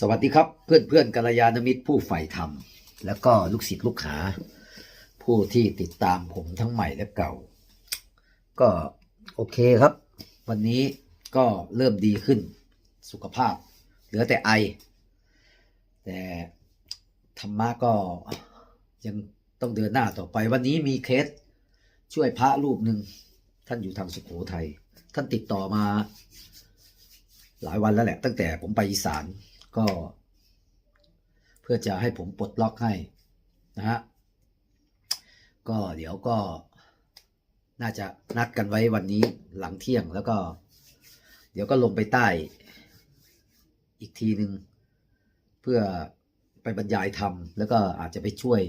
สวัสดีครับเพื่อนเพื่อนกัลยาณมิตรผู้ใฝ่ธรรม แล้วก็ลูกศิษย์ลูกหา ผู้ที่ติดตามผมทั้งใหม่และเก่า ก็โอเคครับ วันนี้ก็เริ่มดีขึ้นสุขภาพ เหลือแต่ไอ แต่ธรรมะก็ยังต้องเดินหน้าต่อไป วันนี้มีเคสช่วยพระรูปหนึ่งท่านอยู่ทางสุโขทัยท่านติดต่อมา หลายวันแล้วแหละ ตั้งแต่ผมไปอีสาน ก็ เพื่อจะให้ผมปลดล็อกให้นะฮะก็เดี๋ยวก็น่าจะนัดกันไว้วันนี้หลังเที่ยงแล้วก็ เดี๋ยวก็ลงไปใต้อีกทีหนึ่งเพื่อไปบรรยายธรรม แล้วก็อาจจะไปช่วย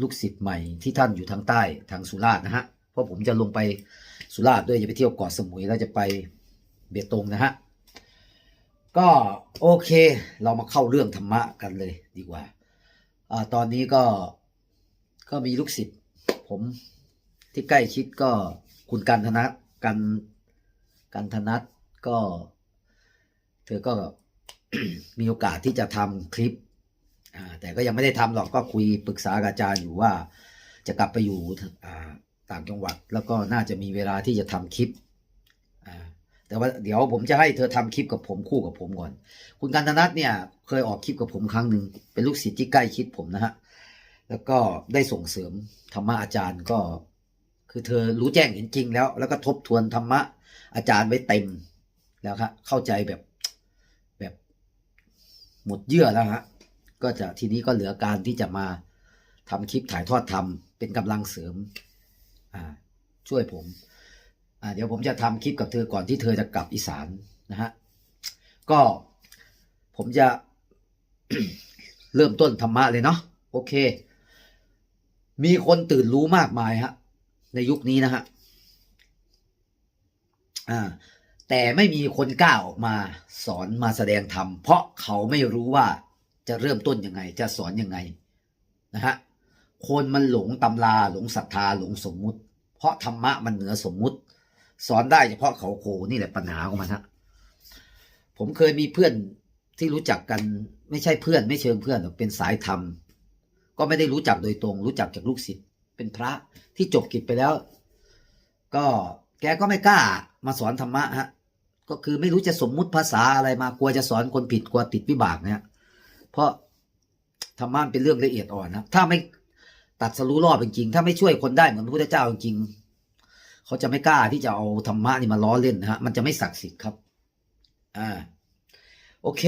ลูกศิษย์ใหม่ที่ท่านอยู่ทางใต้ทางสุราษฎร์นะฮะเพราะผมจะลงไปสุราษฎร์ด้วยจะไปเที่ยวเกาะสมุยแล้วจะไปเบตงนะฮะ ก็โอเค เรามาเข้าเรื่องธรรมะกันเลยดีกว่าอ่าตอนนี้ก็ก็มีลูกศิษย์ผมที่ใกล้ชิดก็คุณกันธนัทกันกันธนัทก็ เธอก็มีโอกาสที่จะทำคลิปอ่าแต่ก็ยังไม่ได้ทำหรอกก็คุยปรึกษากับอาจารย์อยู่ว่าจะกลับไปอยู่อ่าต่างจังหวัด แล้วก็น่าจะมีเวลาที่จะทำคลิป แต่ว่าเดี๋ยวผมจะให้เธอทำคลิปกับผมคู่กับผมก่อน คุณกันธนัทเนี่ยเคยออกคลิปกับผมครั้งหนึ่งเป็นลูกศิษย์ที่ใกล้ชิดผมนะฮะแล้วก็ได้ส่งเสริมธรรมะอาจารย์ก็ คือเธอรู้แจ้งเห็นจริงแล้ว แล้วก็ทบทวนธรรมะอาจารย์ไว้เต็มแล้วครับเข้าใจแบบแบบหมดเยื่อแล้วฮะก็จะทีนี้ก็เหลือการที่จะมาทำคลิปถ่ายทอดธรรมเป็นกำลังเสริมอ่าช่วยผม เดี๋ยวผมจะทำคลิปกับเธอก่อนที่เธอจะกลับอีสานนะฮะก็ผมจะเริ่มต้นธรรมะเลยเนาะโอเค มีคนตื่นรู้มากมายฮะในยุคนี้นะฮะอ่าแต่ไม่มีคนกล้าออกมาสอนมาแสดงธรรมเพราะเขาไม่รู้ว่าจะเริ่มต้นยังไง จะสอนยังไงนะฮะคนมันหลงตำราหลงศรัทธาหลงสมมุติ เพราะธรรมะมันเหนือสมมุติ สอนได้เฉพาะเขาโคนี่แหละปัญหาของมันฮะผมเคยมีเพื่อนที่รู้จักกันไม่ใช่เพื่อนไม่เชิงเพื่อนเป็นสายธรรม ก็ไม่ได้รู้จักโดยตรง รู้จักจากลูกศิษย์เป็นพระที่จบกิจไปแล้ว ก็แกก็ไม่กล้ามาสอนธรรมะฮะก็คือไม่รู้จะสมมุติภาษาอะไรมากลัวจะสอนคนผิดกลัวติดวิบากเนี่ยเพราะธรรมะเป็นเรื่องละเอียดอ่อนนะถ้าไม่ตัดสรู้รอบจริงๆถ้าไม่ช่วยคนได้เหมือนพระพุทธเจ้าจริง เขาจะไม่กล้าที่จะเอาธรรมะนี่มาล้อเล่นนะฮะมันจะไม่ศักดิ์สิทธิ์ครับอ่าโอเค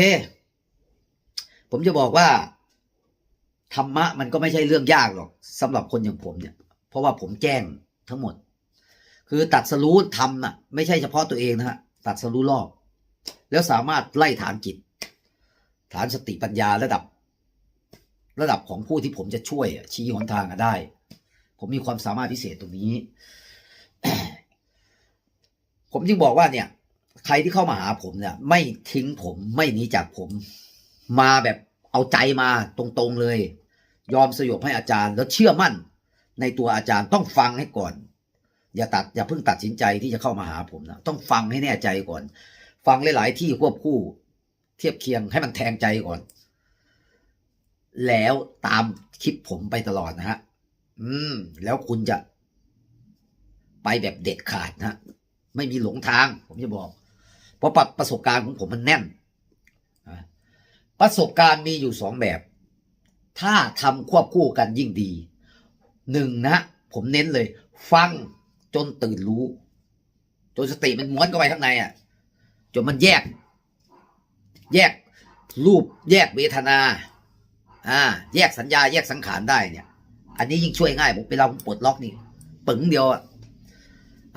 ผมจะบอกว่าธรรมะมันก็ไม่ใช่เรื่องยากหรอกสำหรับคนอย่างผมเนี่ย เพราะว่าผมแจ้งทั้งหมด คือตัดสรู้ทำน่ะ ไม่ใช่เฉพาะตัวเองนะฮะตัดสรู้รอบ แล้วสามารถไล่ฐานจิต ฐานสติปัญญาระดับ ระดับของผู้ที่ผมจะช่วยชี้หนทางได้ ผมมีความสามารถพิเศษตรงนี้ ผมจึงบอกว่าเนี่ย ใครที่เข้ามาหาผมเนี่ย ไม่ทิ้งผมไม่หนีจากผม มาแบบเอาใจมาตรงๆเลย ยอมสยบให้อาจารย์ แล้วเชื่อมั่น ในตัวอาจารย์ต้องฟังให้ก่อน อย่าตัดอย่าเพิ่งตัดสินใจที่จะเข้ามาหาผมนะต้องฟังให้แน่ใจก่อน ฟังหลายๆที่ควบคู่ เทียบเคียงให้มันแทงใจก่อน แล้วตามคลิปผมไปตลอดนะฮะอืม แล้วคุณจะ ไปแบบเด็ดขาดนะฮะไม่มีหลงทาง ผมจะบอก เพราะประสบการณ์ของผมมันแน่น ประสบการณ์มีอยู่สองแบบ ถ้าทำควบคู่กันยิ่งดีหนึ่งนะ ผมเน้นเลย ฟังจนตื่นรู้ จนสติมันม้วนเข้าไปข้างในอะจนมันแยก แยกรูปแยกเวทนา อ่า แยกสัญญาแยกสังขารได้เนี่ย อันนี้ยิ่งช่วยง่ายผมเวลาผมปลดล็อกนี่ปึ๋งเดียวอะ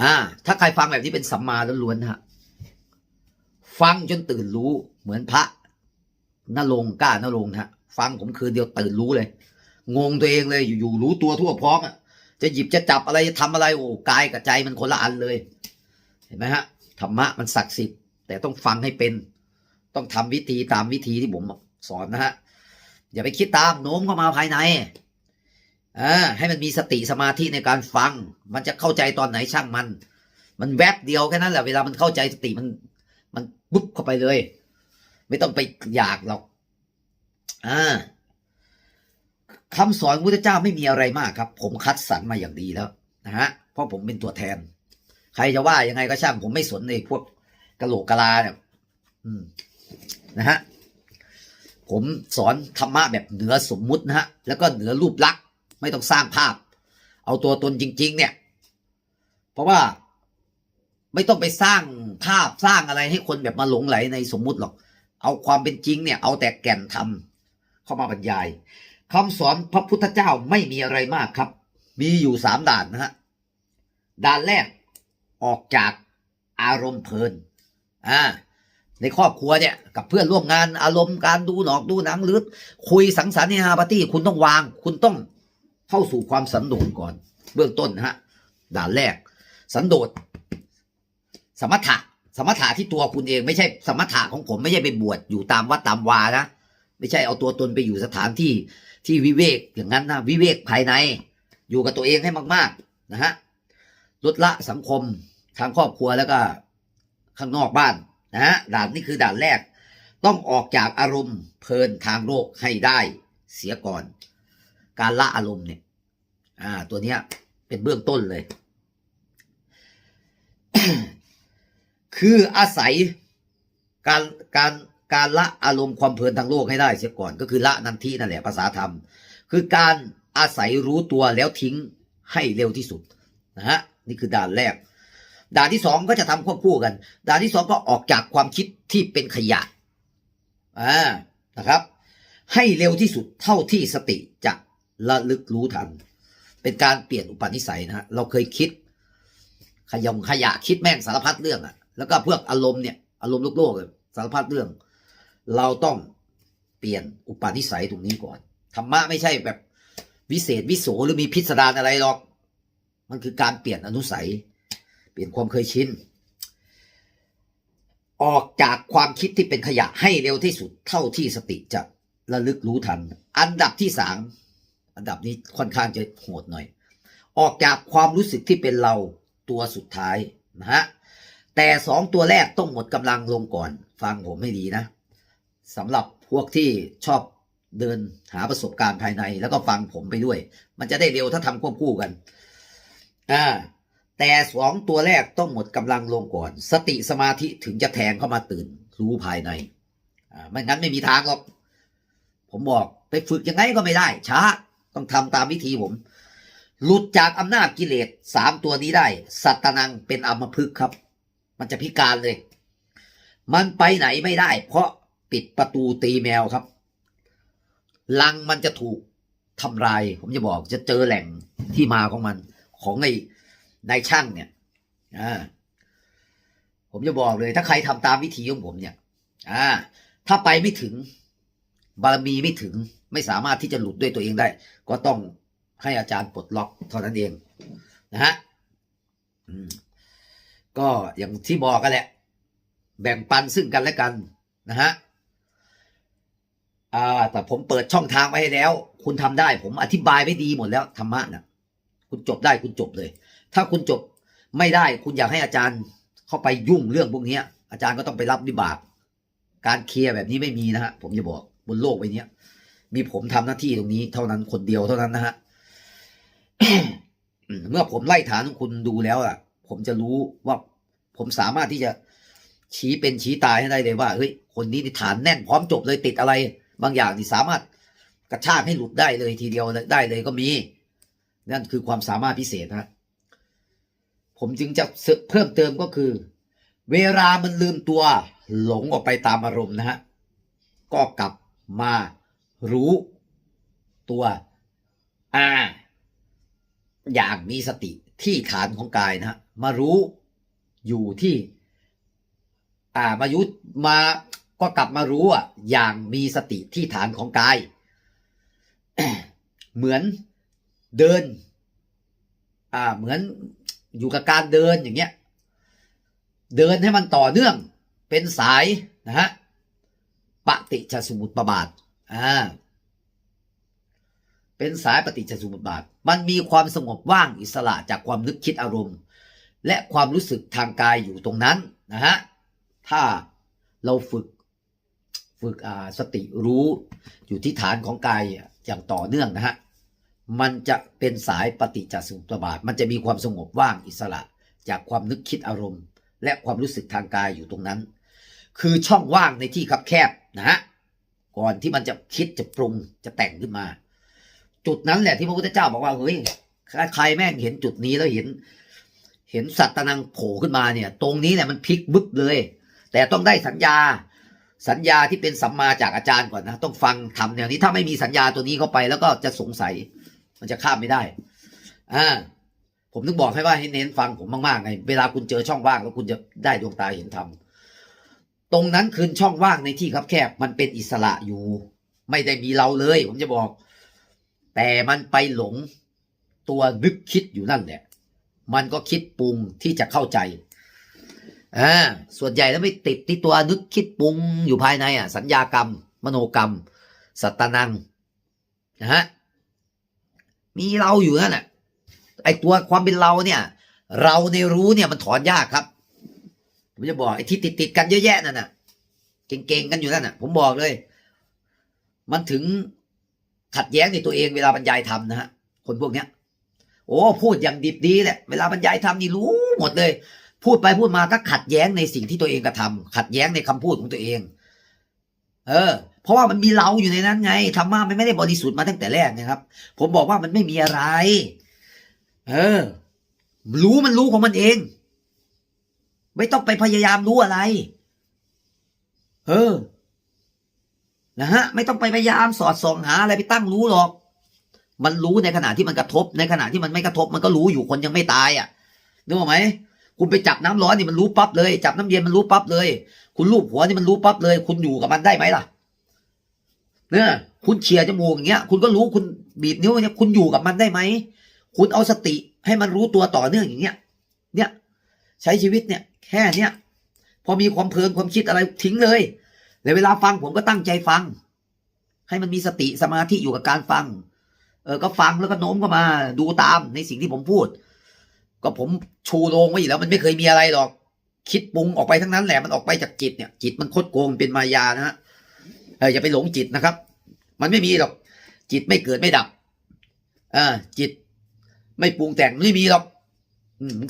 อ่า ถ้าใครฟังแบบนี้เป็นสัมมาล้วนๆฮะฟังจนตื่นรู้เหมือนพระนรงกล้านรงฮะฟังผมคืนเดียวตื่นรู้เลย งงตัวเองเลยอยู่ๆรู้ตัวทั่วพร้อมอะจะหยิบจะจับอะไรจะทำอะไรโอ้กายกับใจมันคนละอันเลย เห็นไหมฮะธรรมะมันศักดิ์สิทธิ์แต่ต้องฟังให้เป็น ต้องทำวิธีตามวิธีที่ผมสอนนะฮะอย่าไปคิดตามโน้มเข้ามาภายใน อ่าให้มันมีสติสมาธิในการฟัง มันจะเข้าใจตอนไหนช่างมัน มันแวบเดียวแค่นั้นแหละเวลามันเข้าใจสติมัน มันปุ๊บเข้าไปเลย ไม่ต้องไปอยากหรอกอ่าคำสอนพุทธเจ้าไม่มีอะไรมากครับ ผมคัดสรรมาอย่างดีแล้วนะฮะเพราะผมเป็นตัวแทน ใครจะว่ายังไงก็ช่าง ผมไม่สนในพวกกะโหลกกะลาเนี่ยนะฮะผมสอนธรรมะแบบเหนือสมมุตินะฮะแล้วก็เหนือรูปลักษณ์ ไม่ต้องสร้างภาพ เอาตัวตนจริง ๆ เนี่ย เพราะว่าไม่ต้องไปสร้างภาพสร้างอะไรให้คนแบบมาหลงไหลในสมมุติหรอก เอาความเป็นจริงเนี่ย เอาแต่แก่นธรรมเข้ามาบรรยายคำสอนพระพุทธเจ้าไม่มีอะไรมากครับ มีอยู่สามด่านนะฮะด่านแรกออกจากอารมณ์เพลินอ่าในครอบครัวเนี่ยกับเพื่อนร่วมงานอารมณ์การดูหนอกดูหนังหรือคุยสังสรรค์ในฮาปาร์ตี้คุณต้องวาง คุณต้อง เข้าสู่ความสันโดษก่อน เบื้องต้นนะฮะด่านแรก สันโดษสมถะสมถะที่ตัวคุณเองไม่ใช่สมถะของผมไม่ใช่ไปบวชอยู่ตามวัดตามวานะไม่ใช่เอาตัวตนไปอยู่สถานที่ที่วิเวกอย่างนั้นนะวิเวกภายใน อยู่กับตัวเองให้มากๆนะฮะลดละสังคมทางครอบครัวแล้วก็ข้างนอกบ้านนะฮะด่านนี้คือด่านแรก ต้องออกจากอารมณ์เพลินทางโลกให้ได้เสียก่อน การละอารมณ์เนี่ยอ่าตัวเนี้ยเป็นเบื้องต้นเลย คืออาศัยการการการละอารมณ์ความเพลินทางโลกให้ได้เสียก่อน ก็คือละนันทีนั่นแหละภาษาธรรม คือการอาศัยรู้ตัวแล้วทิ้งให้เร็วที่สุดนะฮะนี่คือด่านแรก ด่านที่สองก็จะทำควบคู่กัน ด่านที่สองก็ออกจากความคิดที่เป็นขยะอ่านะครับ ให้เร็วที่สุดเท่าที่สติจะ ระลึกรู้ทัน เป็นการเปลี่ยนอุปนิสัยนะฮะเราเคยคิด ขยงขยะคิดแม่งสารพัดเรื่องอะแล้วก็เพวกอารมณ์เนี่ยอารมณ์โลกๆเลยสารพัดเรื่อง เราต้องเปลี่ยนอุปนิสัยตรงนี้ก่อนธรรมะไม่ใช่แบบวิเศษวิโสหรือมีพิสดารอะไรหรอก มันคือการเปลี่ยนอนุสัย เปลี่ยนความเคยชินออกจากความคิดที่เป็นขยะให้เร็วที่สุดเท่าที่สติจะระลึกรู้ทัน อันดับที่สาม อันดับนี้ค่อนข้างจะโหดหน่อย ออกจากความรู้สึกที่เป็นเราตัวสุดท้ายนะฮะแต่สองตัวแรกต้องหมดกำลังลงก่อน ฟังผมให้ดีนะสำหรับพวกที่ชอบเดินหาประสบการณ์ภายใน แล้วก็ฟังผมไปด้วย มันจะได้เร็วถ้าทำควบคู่กันอ่าแต่สองตัวแรกต้องหมดกำลังลงก่อน สติสมาธิถึงจะแทงเข้ามาตื่นรู้ภายในอ่าไม่งั้นไม่มีทางหรอก ผมบอกไปฝึกยังไงก็ไม่ได้ช้า ต้องทำตามวิธีผม หลุดจากอำนาจกิเลสสามตัวนี้ได้ สัตตนังเป็นอมพึกครับ มันจะพิการเลย มันไปไหนไม่ได้ เพราะปิดประตูตีแมวครับ ลังมันจะถูกทำลาย ผมจะบอกจะเจอแหล่งที่มาของมัน ของไอ้นายช่างเนี่ยอ่าผมจะบอกเลย ถ้าใครทำตามวิธีของผมเนี่ย อ่า ถ้าไปไม่ถึง บารมีไม่ถึงไม่สามารถที่จะหลุดด้วยตัวเองได้ ก็ต้องให้อาจารย์ปลดล็อกเท่านั้นเองนะฮะก็อย่างที่บอกกันแหละ แบ่งปันซึ่งกันและกันนะฮะอ่าแต่ผมเปิดช่องทางไว้ให้แล้ว คุณทำได้ ผมอธิบายไว้ดีหมดแล้วธรรมะนะคุณจบได้คุณจบเลย ถ้าคุณจบไม่ได้ คุณอยากให้อาจารย์เข้าไปยุ่งเรื่องพวกนี้อาจารย์ก็ต้องไปรับวิบาก การเคลียร์แบบนี้ไม่มีนะฮะผมจะบอก บนโลกใบนี้มีผมทำหน้าที่ตรงนี้เท่านั้นคนเดียวเท่านั้นนะฮะเมื่อผมไล่ฐานของคุณดูแล้วอะ ผมจะรู้ว่าผมสามารถที่จะชี้เป็นชี้ตายให้ได้เลยว่าเฮ้ยคนนี้นี่ฐานแน่นพร้อมจบเลยติดอะไร บางอย่างนี่สามารถกระชากให้หลุดได้เลยทีเดียวได้เลยก็มี นั่นคือความสามารถพิเศษนะผมจึงจะเพิ่มเติมก็คือ เวลามันลืมตัวหลงออกไปตามอารมณ์นะฮะก็กลับ มารู้ตัวอ่าอย่างมีสติที่ฐานของกายนะฮะมารู้อยู่ที่ อ่ามายุมาก็กลับมารู้อะอย่างมีสติที่ฐานของกาย เหมือนเดิน อ่าเหมือนอยู่กับการเดินอย่างเงี้ย เดินให้มันต่อเนื่องเป็นสายนะฮะ ปฏิจจสมุปบาทอ่าเป็นสายปฏิจจสมุปบาท มันมีความสงบว่างอิสระจากความนึกคิดอารมณ์ และความรู้สึกทางกายอยู่ตรงนั้นนะฮะถ้าเราฝึกฝึกสติรู้อยู่ที่ฐานของกายอย่างต่อเนื่องนะฮะมันจะเป็นสายปฏิจจสมุปบาท มันจะมีความสงบว่างอิสระ จากความนึกคิดอารมณ์ และความรู้สึกทางกายอยู่ตรงนั้น คือช่องว่างในที่คับแคบ นะฮะก่อนที่มันจะคิดจะปรุงจะแต่งขึ้นมา จุดนั้นแหละที่พระพุทธเจ้าบอกว่าเฮ้ยใครแม่งเห็นจุดนี้แล้วเห็น เห็นสัตตนังโผล่ขึ้นมาเนี่ย ตรงนี้เนี่ยมันพลิกบึ๊บเลย แต่ต้องได้สัญญาสัญญาที่เป็นสัมมาจากอาจารย์ก่อนนะ ต้องฟังทำแนวนี้ถ้าไม่มีสัญญาตัวนี้เข้าไปแล้วก็จะสงสัย มันจะข้ามไม่ได้อ่าผมถึงบอกให้ว่าให้เน้นฟังผมมากๆไงเวลาคุณเจอช่องว่างแล้วคุณจะได้ดวงตาเห็นธรรม ตรงนั้นคือช่องว่างในที่คับแคบมันเป็นอิสระอยู่ ไม่ได้มีเราเลย ผมจะบอก แต่มันไปหลงตัวนึกคิดอยู่นั่นแหละ มันก็คิดปรุงที่จะเข้าใจอ่าส่วนใหญ่แล้วไม่ติดที่ตัวนึกคิดปรุงอยู่ภายในอะ สัญญากรรม มโนกรรม สัตตนังนะฮะมีเราอยู่นั่นแหละไอตัวความเป็นเราเนี่ย เราในรู้เนี่ยมันถอนยากครับ ผมจะบอกไอ้ที่ติดติดกันเยอะแยะนั่นน่ะ เก่งๆกันอยู่นั่นน่ะ ผมบอกเลย มันถึงขัดแย้งในตัวเองเวลาบรรยายธรรมนะฮะคนพวกเนี้ย โอ้พูดอย่างดิบดีแหละเวลาบรรยายธรรมนี่รู้หมดเลย พูดไปพูดมาก็ขัดแย้งในสิ่งที่ตัวเองกระทำขัดแย้งในคำพูดของตัวเอง เออ เพราะว่ามันมีเราอยู่ในนั้นไงธรรมะมันไม่ได้บริสุทธิ์มาตั้งแต่แรกนะครับ ผมบอกว่ามันไม่มีอะไร เออ รู้มันรู้ของมันเอง ไม่ต้องไปพยายามรู้อะไร เออ นะฮะ ไม่ต้องไปพยายามสอดส่องหาอะไรไปตั้งรู้หรอก มันรู้ในขณะที่มันกระทบ ในขณะที่มันไม่กระทบ มันก็รู้อยู่คนยังไม่ตายอะนึกออกไหมคุณไปจับน้ำร้อนนี่มันรู้ปั๊บเลย จับน้ำเย็นมันรู้ปั๊บเลย คุณลูบหัวนี่มันรู้ปั๊บเลย คุณอยู่กับมันได้ไหมล่ะ เนี่ยคุณเฉียจมูกอย่างเงี้ย คุณก็รู้คุณบีบนิ้วเนี่ยคุณอยู่กับมันได้ไหม คุณเอาสติให้มันรู้ตัวต่อเนื่องอย่างเงี้ย เนี่ย ใช้ชีวิตเนี่ย แค่เนี้ยพอมีความเพลินความคิดอะไรทิ้งเลยในเวลาฟังผมก็ตั้งใจฟัง ให้มันมีสติสมาธิอยู่กับการฟัง เออก็ฟังแล้วก็โน้มเข้ามา ดูตามในสิ่งที่ผมพูด ก็ผมชูโรงไว้อยู่แล้ว มันไม่เคยมีอะไรหรอก คิดปรุงออกไปทั้งนั้นแหละมันออกไปจากจิตเนี่ย จิตมันคดโกงเป็นมายานะฮะเอออย่าไปหลงจิตนะครับ มันไม่มีหรอก จิตไม่เกิดไม่ดับอ่าจิตไม่ปรุงแต่งไม่มีหรอก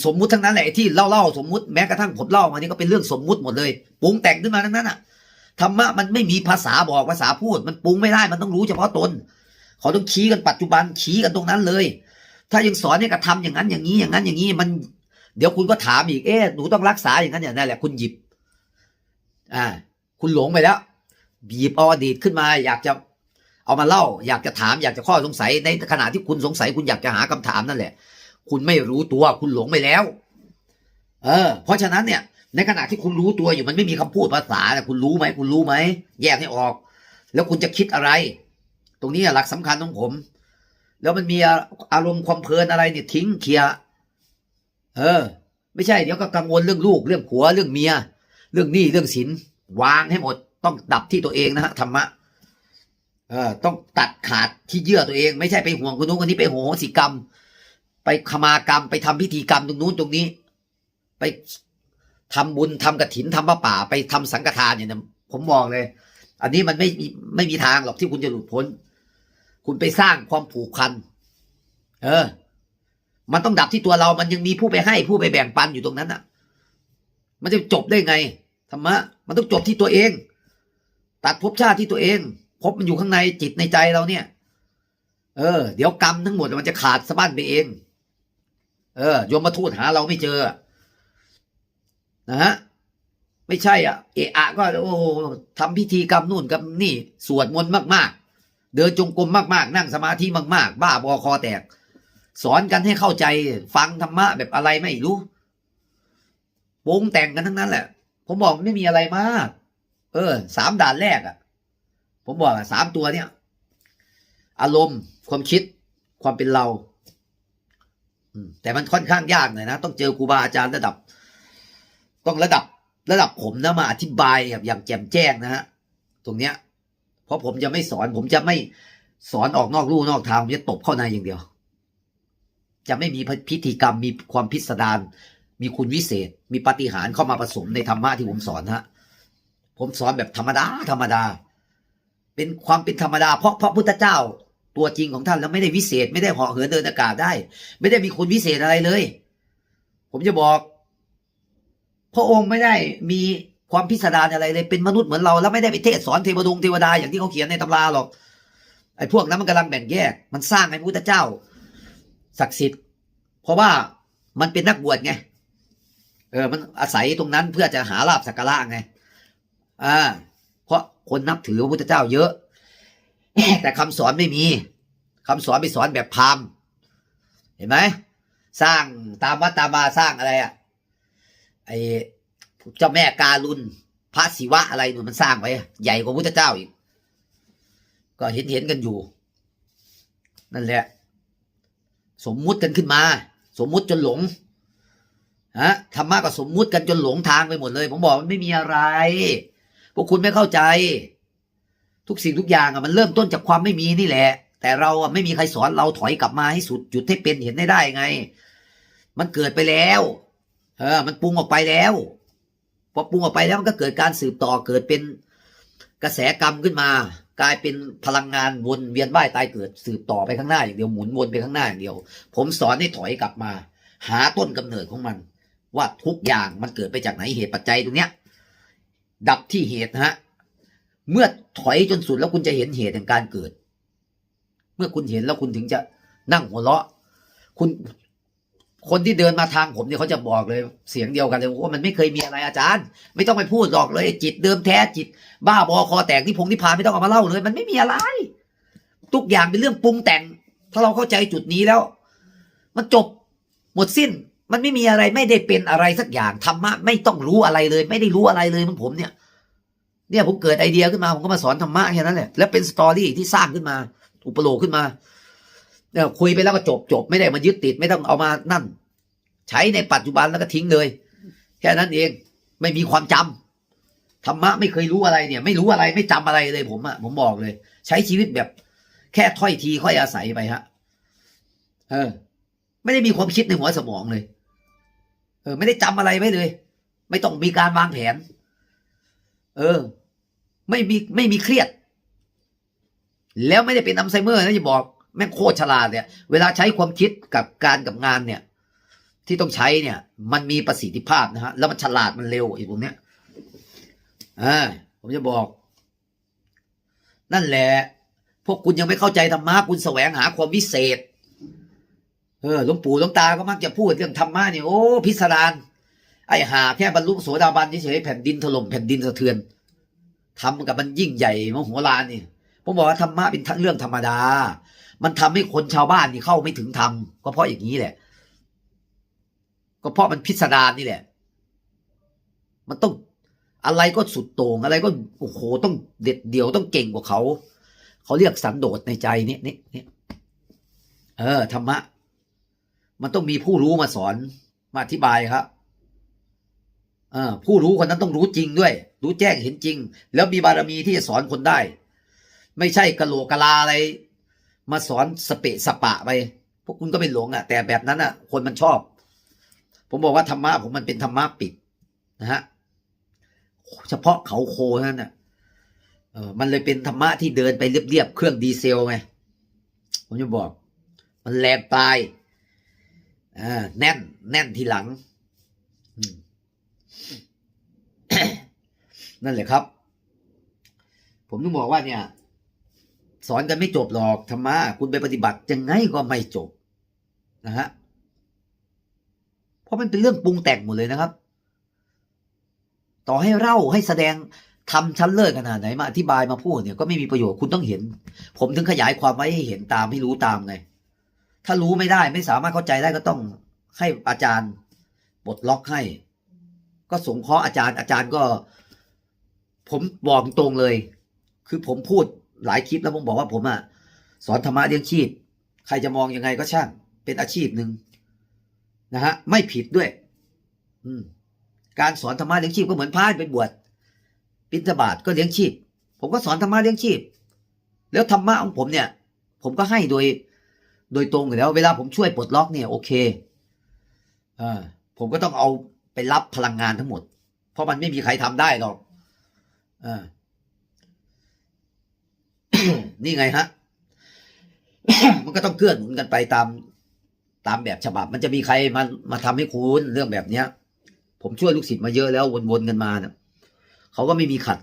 สมมุติทั้งนั้นแหละที่เล่าเล่าสมมุติแม้กระทั่งผมเล่ามานี่ก็เป็นเรื่องสมมุติหมดเลยปรุงแต่งขึ้นมาทั้งนั้นอะธรรมะมันไม่มีภาษาบอกภาษาพูด มันปรุงไม่ได้มันต้องรู้เฉพาะตนเขาต้องชี้กันปัจจุบันชี้กันตรงนั้นเลย ถ้ายังสอนเนี่ยกระทำอย่างนั้นอย่างนี้อย่างนั้นอย่างนี้มัน เดี๋ยวคุณก็ถามอีกเอ๊ะหนูต้องรักษาอย่างนั้นอย่างนั้นแหละคุณหยิบ อ่า คุณหลงไปแล้วบีบเอาอดีตขึ้นมา อยากจะเอามาเล่า อยากจะถามอยากจะข้อสงสัยในขณะที่คุณสงสัยคุณอยากจะหาคำถามนั่นแหละ คุณไม่รู้ตัวคุณหลงไปแล้ว เออ เพราะฉะนั้นเนี่ย ในขณะที่คุณรู้ตัวอยู่มันไม่มีคำพูดภาษาเนี่คุณรู้ไหมคุณรู้ไหมแยกให้ออก แล้วคุณจะคิดอะไร ตรงนี้หลักสำคัญของผม แล้วมันมีอารมณ์ความเพลินอะไรเนี่ยทิ้งเคลียเออ ไม่ใช่เดี๋ยวก็กังวลเรื่องลูกเรื่องผัวเรื่องเมีย เรื่องหนี้เรื่องสินวางให้หมดต้องดับที่ตัวเองนะฮะธรรมะเออต้องตัดขาดที่เยื่อตัวเอง ไม่ใช่ไปห่วงคนนู้นคนนี้ไปโหสิกรรม ไปขมากรรมไปทำพิธีกรรมตรงนู้นตรงนี้ ไปทำบุญทำกระถินทำพระป่า ไปทำสังฆทานเนี่ยนะผมบอกเลย อันนี้มันไม่มีไม่มีทางหรอกที่คุณจะหลุดพ้น คุณไปสร้างความผูกพัน เออ มันต้องดับที่ตัวเรา มันยังมีผู้ไปให้ผู้ไปแบ่งปันอยู่ตรงนั้นอะ มันจะจบได้ไงธรรมะมันต้องจบที่ตัวเอง ตัดภพชาติที่ตัวเองภพมันอยู่ข้างในจิตในใจเราเนี่ย เออ เดี๋ยวกรรมทั้งหมดมันจะขาดสะบั้นไปเอง เออโยมมาทูตหาเราไม่เจอ นะฮะไม่ใช่อะ เอะอะก็โอ้ทำพิธีกรรมนู่นกับนี่ สวดมนต์มาก ๆ เดินจงกรมมาก ๆ นั่งสมาธิมาก ๆ บ้าบอคอแตก สอนกันให้เข้าใจฟังธรรมะแบบอะไรไม่รู้ปงแต่งกันทั้งนั้นแหละ ผมบอกไม่มีอะไรมาก เออสามด่านแรกอะ ผมบอกอะสามตัวเนี่ย อารมณ์ความคิดความเป็นเรา แต่มันค่อนข้างยากหน่อยนะ ต้องเจอครูบาอาจารย์ระดับ ต้องระดับระดับผมนะมาอธิบายแบบอย่างแจ่มแจ้งนะฮะตรงเนี้ย เพราะผมจะไม่สอน ผมจะไม่สอนออกนอกลู่นอกทางผมจะตบเข้าในอย่างเดียว จะไม่มีพิธีกรรมมีความพิสดารมีคุณวิเศษ มีปาฏิหารย์เข้ามาผสมในธรรมะที่ผมสอนฮะผมสอนแบบธรรมดาธรรมดา เป็นความเป็นธรรมดา เพราะพระพุทธเจ้า ตัวจริงของท่านแล้วไม่ได้วิเศษ ไม่ได้เหาะเหินเดินอากาศได้ ไม่ได้มีคุณวิเศษอะไรเลย ผมจะบอก พระองค์ไม่ได้มีความพิสดารอะไรเลยเป็นมนุษย์เหมือนเราแล้วไม่ได้ไปเทศสอนเทวดงเทวดาอย่างที่เขาเขียนในตำราหรอกไอ้พวกนั้นมันกำลังแบ่งแยก มันสร้างให้พระพุทธเจ้า ศักดิ์สิทธิ์ เพราะว่ามันเป็นนักบวชไงเออ มันอาศัยตรงนั้นเพื่อจะหาลาบสักการะไงอ่าเพราะคนนับถือพระพุทธเจ้าเยอะ แต่คำสอนไม่มีคำสอนไปสอนแบบพรามเห็นไหมสร้างตามวัดตามบาสร้างอะไรอะไอเจ้าแม่การุณพระศิวะอะไรนู่นมันสร้างไว้ใหญ่กว่าพุทธเจ้าอีก ก็เห็นเห็นกันอยู่ นั่นแหละ สมมุติกันขึ้นมา สมมุติจนหลงฮะธรรมะก็สมมุติกันจนหลงทางไปหมดเลย ผมบอกมันไม่มีอะไร พวกคุณไม่เข้าใจ ทุกสิ่งทุกอย่างอะมันเริ่มต้นจากความไม่มีนี่แหละ แต่เราอะไม่มีใครสอนเราถอยกลับมาให้สุดหยุดให้เป็นเห็นได้ได้ไง มันเกิดไปแล้วเออมันปรุงออกไปแล้วพอปรุงออกไปแล้วมันก็เกิดการสืบต่อเกิดเป็นกระแสกรรมขึ้นมา กลายเป็นพลังงานวนเวียนว่ายตายเกิดสืบต่อไปข้างหน้าอย่างเดียวหมุนวนไปข้างหน้าอย่างเดียว ผมสอนให้ถอยกลับมา หาต้นกำเนิดของมัน ว่าทุกอย่างมันเกิดไปจากไหนเหตุปัจจัยตรงเนี้ยดับที่เหตุนะฮะ เมื่อถอยจนสุดแล้วคุณจะเห็นเหตุแห่งการเกิด เมื่อคุณเห็นแล้วคุณถึงจะนั่งหัวเราะ คุณ คนที่เดินมาทางผมเนี่ยเขาจะบอกเลยเสียงเดียวกันเลยว่ามันไม่เคยมีอะไรอาจารย์ ไม่ต้องไปพูดหรอกเลย จิตเดิมแท้จิต บ้าบอคอแตกที่พงที่พาไม่ต้องเอามาเล่าเลย มันไม่มีอะไร ทุกอย่างเป็นเรื่องปรุงแต่ง ถ้าเราเข้าใจจุดนี้แล้ว มันจบหมดสิ้นมันไม่มีอะไรไม่ได้เป็นอะไรสักอย่างธรรมะไม่ต้องรู้อะไรเลย ไม่ได้รู้อะไรเลยมันผมเนี่ย เนี่ยผมเกิดไอเดียขึ้นมาผมก็มาสอนธรรมะแค่นั้นแหละแล้วเป็นสตอรี่ที่สร้างขึ้นมา อุปโลกขึ้นมาเนี่ยคุยไปแล้วก็จบจบไม่ได้มายึดติดไม่ต้องเอามานั่น ใช้ในปัจจุบันแล้วก็ทิ้งเลย แค่นั้นเองไม่มีความจำธรรมะไม่เคยรู้อะไรเนี่ย ไม่รู้อะไรไม่จำอะไรเลยผมอะผมบอกเลย ใช้ชีวิตแบบ แค่ถ้อยทีค่อยอาศัยไปฮะเออ ไม่ได้มีความคิดในหัวสมองเลย เออ ไม่ได้จำอะไรไว้เลย ไม่ต้องมีการวางแผน เออ ไม่มีไม่มีเครียด แล้วไม่ได้เป็นอัลไซเมอร์นะจะบอกแม่งโคตรฉลาดเนี่ย เวลาใช้ความคิดกับการกับงานเนี่ย ที่ต้องใช้เนี่ย มันมีประสิทธิภาพนะฮะแล้วมันฉลาดมันเร็วไอ้พวกเนี้ยอ่าผมจะบอก นั่นแหละ พวกคุณยังไม่เข้าใจธรรมะคุณแสวงหาความวิเศษ เออหลวงปู่หลวงตาก็มักจะพูดเรื่องธรรมะเนี่ยโอ้พิสดารไอ้หาแค่บรรลุโสดาบันเฉยแผ่นดินถล่มแผ่นดินสะเทือน ทำกับมันยิ่งใหญ่มโหฬารนี่ผมบอกว่าธรรมะเป็นเรื่องธรรมดา มันทำให้คนชาวบ้านนี่เข้าไม่ถึงธรรมก็เพราะอย่างนี้แหละ ก็เพราะมันพิสดารนี่แหละ มันต้องอะไรก็สุดโต่งอะไรก็โอ้โหต้องเด็ดเดี่ยวต้องเก่งกว่าเขา เขาเรียกสันโดษในใจเนี่ยเนี่ยเนี่ยเออธรรมะ มันต้องมีผู้รู้มาสอนมาอธิบายครับ เออผู้รู้คนนั้นต้องรู้จริงด้วย รู้แจ้งเห็นจริง แล้วมีบารมีที่จะสอนคนได้ ไม่ใช่กะโหลกะลาอะไร มาสอนสเปะสปะไปพวกคุณก็เป็นหลงอะ แต่แบบนั้นอะ คนมันชอบ ผมบอกว่าธรรมะผมมันเป็นธรรมะปิดนะฮะเฉพาะเขาโคเท่านั้นน่ะเออมันเลยเป็นธรรมะที่เดินไปเรียบๆเครื่องดีเซลไงผมจะบอก มันแรงปลายอ่าแน่น แน่นทีหลัง อืม นั่นแหละครับ ผมต้องบอกว่าเนี่ย สอนกันไม่จบหรอกธรรมะคุณไปปฏิบัติยังไงก็ไม่จบนะฮะเพราะมันเป็นเรื่องปรุงแต่งหมดเลยนะครับ ต่อให้เล่าให้แสดงทำชั้นเลิศขนาดไหนมาอธิบายมาพูดเนี่ยก็ไม่มีประโยชน์คุณต้องเห็น ผมถึงขยายความไว้ให้เห็นตามให้รู้ตามไง ถ้ารู้ไม่ได้ไม่สามารถเข้าใจได้ก็ต้องให้อาจารย์ปลดล็อกให้ ก็สงเคราะห์อาจารย์อาจารย์ก็ ผมบอกตรงเลย คือผมพูดหลายคลิปแล้วผมบอกว่าผมอะสอนธรรมะเลี้ยงชีพ ใครจะมองยังไงก็ช่าง เป็นอาชีพหนึ่งนะฮะไม่ผิดด้วย อืม การสอนธรรมะเลี้ยงชีพก็เหมือนพระไปบวชปิณฑบาตก็เลี้ยงชีพ ผมก็สอนธรรมะเลี้ยงชีพ แล้วธรรมะของผมเนี่ย ผมก็ให้โดย โดยตรงอยู่แล้ว เวลาผมช่วยปลดล็อกเนี่ยโอเคอ่าผมก็ต้องเอาไปรับพลังงานทั้งหมด เพราะมันไม่มีใครทำได้หรอก อ่านี่ไงฮะ มันก็ต้องเกื้อหนุนกันไปตาม ตามแบบฉบับ มันจะมีใครมามาทำให้คุณเรื่องแบบเนี้ย ผมช่วยลูกศิษย์มาเยอะแล้ววนๆกันมาเนี่ยเขาก็ไม่มีขัด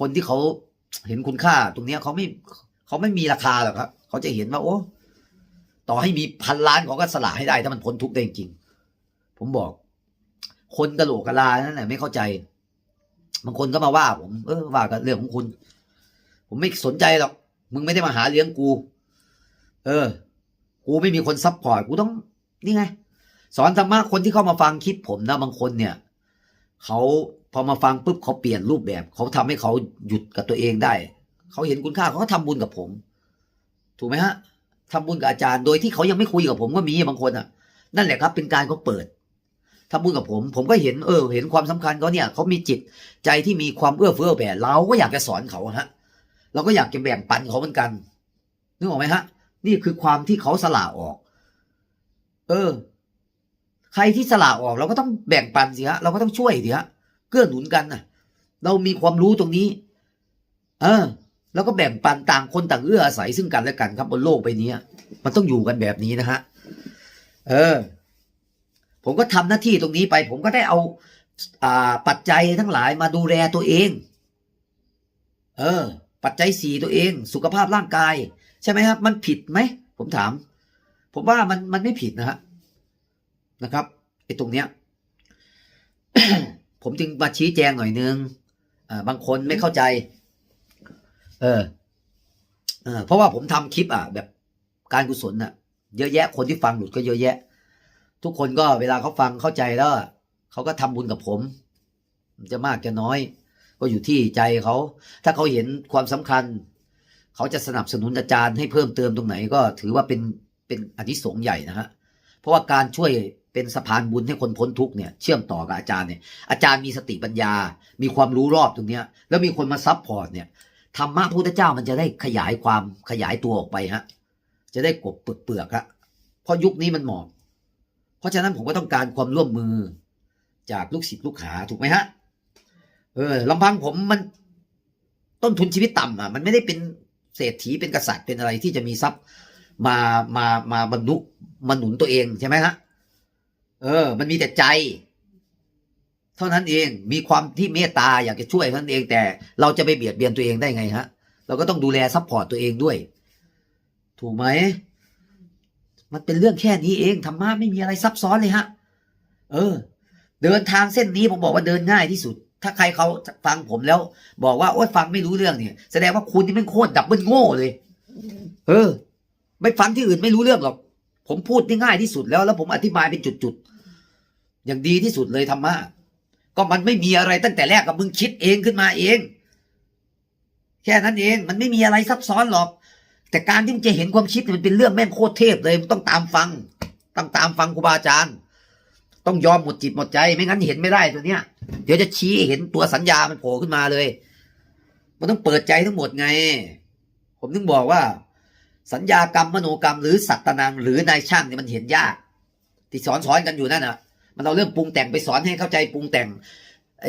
คนที่เขาเห็นคุณค่า ตรงเนี้ยเขาไม่เขาไม่มีราคาหรอกครับเขาจะเห็นว่าโอ้ต่อให้มีพันล้านเขาก็สละให้ได้ ถ้ามันพ้นทุกข์ได้จริงผมบอก คนกระโหลกกะลานั่นแหละไม่เข้าใจ บางคนก็มาว่าผมเออว่ากันเรื่องของคุณ ผมไม่สนใจหรอก มึงไม่ได้มาหาเลี้ยงกู เออ กูไม่มีคนซัพพอร์ตกูต้องนี่ไง สอนธรรมะคนที่เข้ามาฟังคลิปผมนะบางคนเนี่ยเขาพอมาฟังปุ๊บเขาเปลี่ยนรูปแบบเขาทำให้เขาหยุดกับตัวเองได้ เขาเห็นคุณค่าเขาก็ทำบุญกับผม ถูกไหมฮะทำบุญกับอาจารย์โดยที่เขายังไม่คุยกับผมก็มีบางคนอะ นั่นแหละครับ เป็นการเขาเปิด ทำบุญกับผม ผมก็เห็นเออ เห็นความสำคัญเขาเนี่ยเขามีจิตใจที่มีความเอื้อเฟื้อแผ่เราก็อยากจะสอนเขาฮะ เราก็อยากจะแบ่งปันเขาเหมือนกันนึกออกไหมฮะ นี่คือความที่เขาสละออก เออ ใครที่สละออก เราก็ต้องแบ่งปันสิฮะเราก็ต้องช่วยสิฮะเกื้อหนุนกันนะเรามีความรู้ตรงนี้ เออ แล้วก็แบ่งปันต่างคนต่างเอื้ออาศัยซึ่งกันและกันครับบนโลกใบนี้มันต้องอยู่กันแบบนี้นะฮะเออ ผมก็ทำหน้าที่ตรงนี้ไป ผมก็ได้เอาอ่าปัจจัยทั้งหลายมาดูแลตัวเอง เออ ปัจจัยสี่ตัวเอง สุขภาพร่างกาย ใช่ไหมครับ มันผิดไหม ผมถาม ผมว่ามันมันไม่ผิดนะฮะนะครับไอ้ตรงเนี้ย ผมจึงมาชี้แจงหน่อยนึงบางคนไม่เข้าใจ เออเออเพราะว่าผมทำคลิปอะ แบบการกุศลน่ะ เยอะแยะคนที่ฟังหลุดก็เยอะแยะ ทุกคนก็เวลาเขาฟังเข้าใจแล้วเขาก็ทำบุญกับผมจะมากจะน้อย ก็อยู่ที่ใจเขา ถ้าเขาเห็นความสำคัญ เขาจะสนับสนุนอาจารย์ให้เพิ่มเติมตรงไหนก็ถือว่าเป็นเป็นอธิสงส์ใหญ่นะฮะเพราะว่าการช่วยเป็นสะพานบุญให้คนพ้นทุกเนี่ยเชื่อมต่อกับอาจารย์เนี่ยอาจารย์มีสติปัญญา มีความรู้รอบตรงเนี้ย แล้วมีคนมาซับพอร์ตเนี่ยธรรมะพุทธเจ้ามันจะได้ขยายความขยายตัวออกไปฮะจะได้กบเปลือกเปลือกๆฮะเพราะยุคนี้มันเหมาะ เพราะฉะนั้นผมก็ต้องการความร่วมมือจากลูกศิษย์ลูกหาถูกไหมฮะ เออลำพังผมมันต้นทุนชีวิตต่ำอะ มันไม่ได้เป็นเศรษฐีเป็นกษัตริย์เป็นอะไรที่จะมีทรัพย์มามามาบรรลุมาหนุนตัวเองใช่ไหมฮะ เออ มันมีแต่ใจ เท่านั้นเองมีความที่เมตตาอยากจะช่วยเท่านั้นเองแต่เราจะไปเบียดเบียนตัวเองได้ไงฮะ เราก็ต้องดูแลซัพพอร์ตตัวเองด้วย ถูกไหม มันเป็นเรื่องแค่นี้เองธรรมะไม่มีอะไรซับซ้อนเลยฮะ เออ เดินทางเส้นนี้ผมบอกว่าเดินง่ายที่สุด ถ้าใครเขาฟังผมแล้ว บอกว่าโอ๊ยฟังไม่รู้เรื่องเนี่ย แสดงว่าคุณนี่เป็นโคตรดับเบิลโง่เลย เออ ไม่ฟังที่อื่นไม่รู้เรื่องหรอก ผมพูดได้ง่ายที่สุดแล้ว แล้วผมอธิบายเป็นจุดๆอย่างดีที่สุดเลยธรรมะก็มันไม่มีอะไรตั้งแต่แรกกับมึงคิดเองขึ้นมาเอง แค่นั้นเองมันไม่มีอะไรซับซ้อนหรอก แต่การที่มึงจะเห็นความคิดมันเป็นเรื่องแม่งโคตรเทพเลยมึงต้องตามฟังต้องตามฟังครูบาอาจารย์ ต้องยอมหมดจิตหมดใจ ไม่งั้นเห็นไม่ได้ตัวเนี้ย เดี๋ยวจะชี้เห็นตัวสัญญามันโผล่ขึ้นมาเลย มันต้องเปิดใจทั้งหมดไง ผมถึงบอกว่า สัญญากรรมมโนกรรม หรือสัตตนัง หรือนายช่างเนี่ยมันเห็นยาก ที่สอนสอนกันอยู่นั่นน่ะ มันเอาเรื่องปรุงแต่งไปสอนให้เข้าใจปรุงแต่ง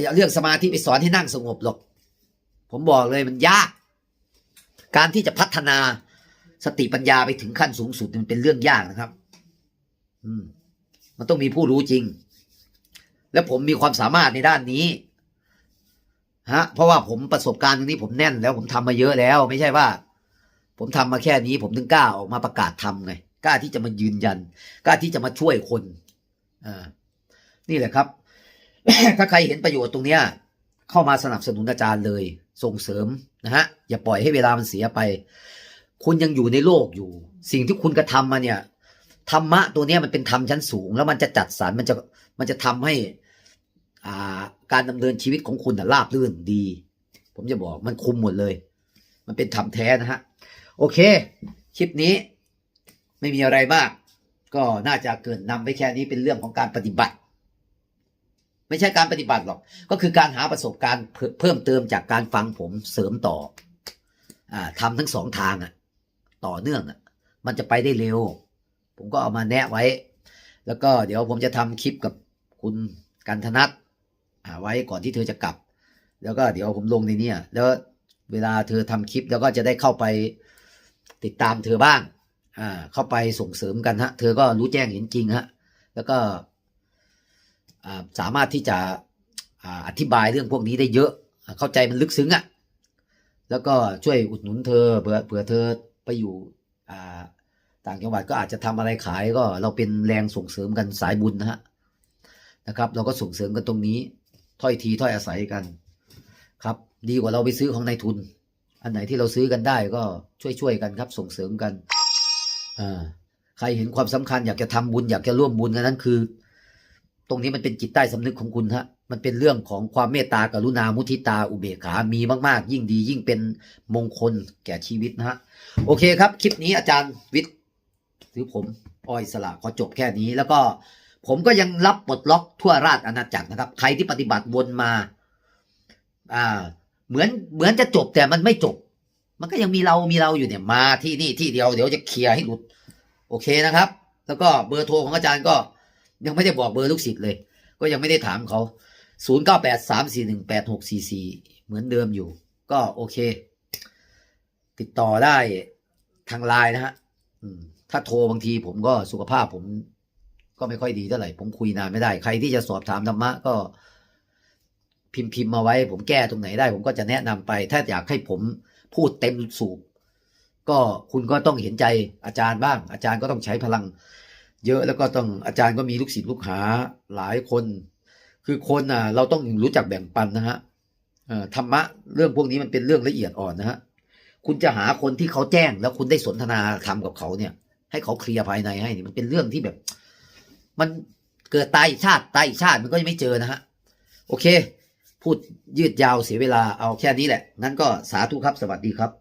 เอาเรื่องสมาธิไปสอนให้นั่งสงบหรอก ผมบอกเลยมันยาก การที่จะพัฒนา สติปัญญาไปถึงขั้นสูงสุดมันเป็นเรื่องยากนะครับ อืม มันต้องมีผู้รู้จริง และผมมีความสามารถในด้านนี้ ฮะ เพราะว่าผมประสบการณ์ตรงนี้ผมแน่นแล้วผมทำมาเยอะแล้ว ไม่ใช่ว่า ผมทำมาแค่นี้ ผมถึงกล้าออกมาประกาศทำไงกล้าที่จะมายืนยันกล้าที่จะมาช่วยคนอ่านี่แหละครับ ถ้าใครเห็นประโยชน์ตรงเนี้ย เข้ามาสนับสนุนอาจารย์เลย ส่งเสริมนะฮะอย่าปล่อยให้เวลามันเสียไป คุณยังอยู่ในโลกอยู่ สิ่งที่คุณกระทำมาเนี่ยธรรมะตัวนี้มันเป็นธรรมชั้นสูง แล้วมันจะจัดสรรมันจะมันจะทำให้อ่าการดำเนินชีวิตของคุณราบรื่นดี ผมจะบอกมันคุมหมดเลย มันเป็นธรรมแท้นะฮะโอเค คลิปนี้ไม่มีอะไรมาก ก็น่าจะเกินนำไปแค่นี้เป็นเรื่องของการปฏิบัติ ไม่ใช่การปฏิบัติหรอก ก็คือการหาประสบการณ์เพิ่มเพิ่มเติมจากการฟังผมเสริมต่ออ่าทำทั้งสองทางอะ ต่อเนื่องอะมันจะไปได้เร็ว ผมก็เอามาแนะไว้ แล้วก็เดี๋ยวผมจะทำคลิปกับคุณกันธนัทาไว้ก่อนที่เธอจะกลับ แล้วก็เดี๋ยวผมลงในเนี้แล้วเวลาเธอทำคลิปแล้วก็จะได้เข้าไปติดตามเธอบ้าง อ่า เข้าไปส่งเสริมกันฮะ เธอก็รู้แจ้งเห็นจริงฮะ แล้วก็สามารถที่จะอธิบายเรื่องพวกนี้ได้เยอะ เข้าใจมันลึกซึ้งอะ่ะ แล้วก็ช่วยอุดหนุนเธอเผื่อเผื่อเธอ ไปอยู่ต่างจังหวัดก็อาจจะทำอะไรขายก็เราเป็นแรงส่งเสริมกันสายบุญนะฮะนะครับ เราก็ส่งเสริมกันตรงนี้ถ้อยทีถ้อยอาศัยกัน ครับ ดีกว่าเราไปซื้อของนายทุน อันไหนที่เราซื้อกันได้ก็ช่วยช่วยๆกันครับ ส่งเสริมกันอ่าใครเห็นความสำคัญอยากจะทำบุญอยากจะร่วมบุญกันนั้นคือ ตรงนี้มันเป็นจิตใต้สำนึกของคุณฮะ มันเป็นเรื่องของความเมตตากรุณามุทิตาอุเบกขา มีมาก ๆ ยิ่งดียิ่งเป็นมงคลแก่ชีวิตนะฮะ โอเคครับ คลิปนี้อาจารย์วิทย์หรือผมอ้อยสละขอจบแค่นี้ แล้วก็ผมก็ยังรับปลดล็อกทั่วราชอาณาจักรนะครับ ใครที่ปฏิบัติวนมา อ่า เหมือนเหมือนจะจบแต่มันไม่จบ มันก็ยังมีเรามีเราอยู่เนี่ยมาที่นี่ที่เดียวเดี๋ยวจะเคลียร์ให้หลุด โอเคนะครับ แล้วก็เบอร์โทรของอาจารย์ก็ ยังไม่ได้บอกเบอร์ลูกศิษย์เลย ก็ยังไม่ได้ถามเขา 0 9 8 3 4 1 8 6 4 4เหมือนเดิมอยู่ ก็โอเค ติดต่อได้ทางไลน์นะฮะถ้าโทรบางทีผมก็สุขภาพผมก็ไม่ค่อยดีเท่าไหร่ ผมคุยนานไม่ได้ ใครที่จะสอบถามธรรมะก็พิมพ์พิมพ์มาไว้ ผมแก้ตรงไหนได้ ผมก็จะแนะนำไป ถ้าอยากให้ผมพูดเต็มสูบก็คุณก็ต้องเห็นใจอาจารย์บ้าง อาจารย์ก็ต้องใช้พลัง เยอะแล้วก็ต้องอาจารย์ก็มีลูกศิษย์ลูกหาหลายคน คือคนอะเราต้องรู้จักแบ่งปันนะฮะธรรมะเรื่องพวกนี้มันเป็นเรื่องละเอียดอ่อนนะฮะคุณจะหาคนที่เขาแจ้งแล้วคุณได้สนทนาธรรมกับเขาเนี่ย ให้เขาเคลียร์ภายในให้นี่มันเป็นเรื่องที่แบบ มันเกิดตายชาติตายชาติมันก็ยังไม่เจอนะฮะโอเค พูดยืดยาวเสียเวลาเอาแค่นี้แหละงั้นก็สาธุครับสวัสดีครับ